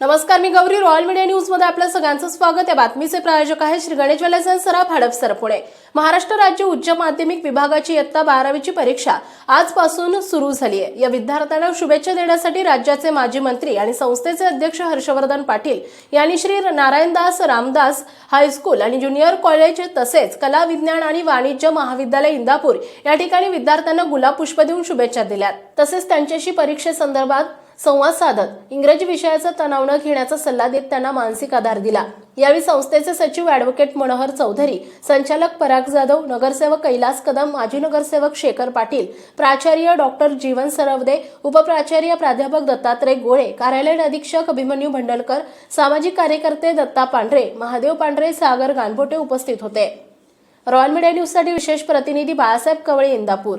नमस्कार मी Gauri. Royal media न्यूजमध्ये आपलं सगळ्यांचं स्वागत. या बातमीचे प्रायोजक आहे श्री गणेश ज्वेलर्स अँड सराफ हडपसर पुणे महाराष्ट्र राज्य उच्च माध्यमिक विभागाची इयत्ता बारावीची परीक्षा आजपासून सुरू झाली आहे. या विद्यार्थ्यांना शुभेच्छा देण्यासाठी राज्याचे माजी मंत्री आणि संस्थेचे अध्यक्ष हर्षवर्धन पाटील यांनी श्री नारायणदास रामदास हायस्कूल आणि ज्युनियर कॉलेज तसेच कला विज्ञान आणि वाणिज्य महाविद्यालय इंदापूर या ठिकाणी विद्यार्थ्यांना गुलाब पुष्प देऊन शुभेच्छा दिल्या तसेच त्यांच्याशी परीक्षेसंदर्भात संवाद साधत इंग्रजी विषयाचा तणाव न घेण्याचा सल्ला देत त्यांना मानसिक आधार दिला. यावेळी संस्थेचे सचिव ॲडव्होकेट मनोहर चौधरी संचालक पराग जाधव नगरसेवक कैलास कदम माजी नगरसेवक शेखर पाटील प्राचार्य डॉक्टर जीवन सरवदे उपप्राचार्य प्राध्यापक दत्तात्रय गोळे कार्यालय अधीक्षक अभिमन्यू भंडलकर सामाजिक कार्यकर्ते दत्ता पांढरे महादेव पांढरे सागर गानबोटे उपस्थित होते. रॉयल मीडिया न्यूजसाठी विशेष प्रतिनिधी बाळासाहेब कवळे इंदापूर.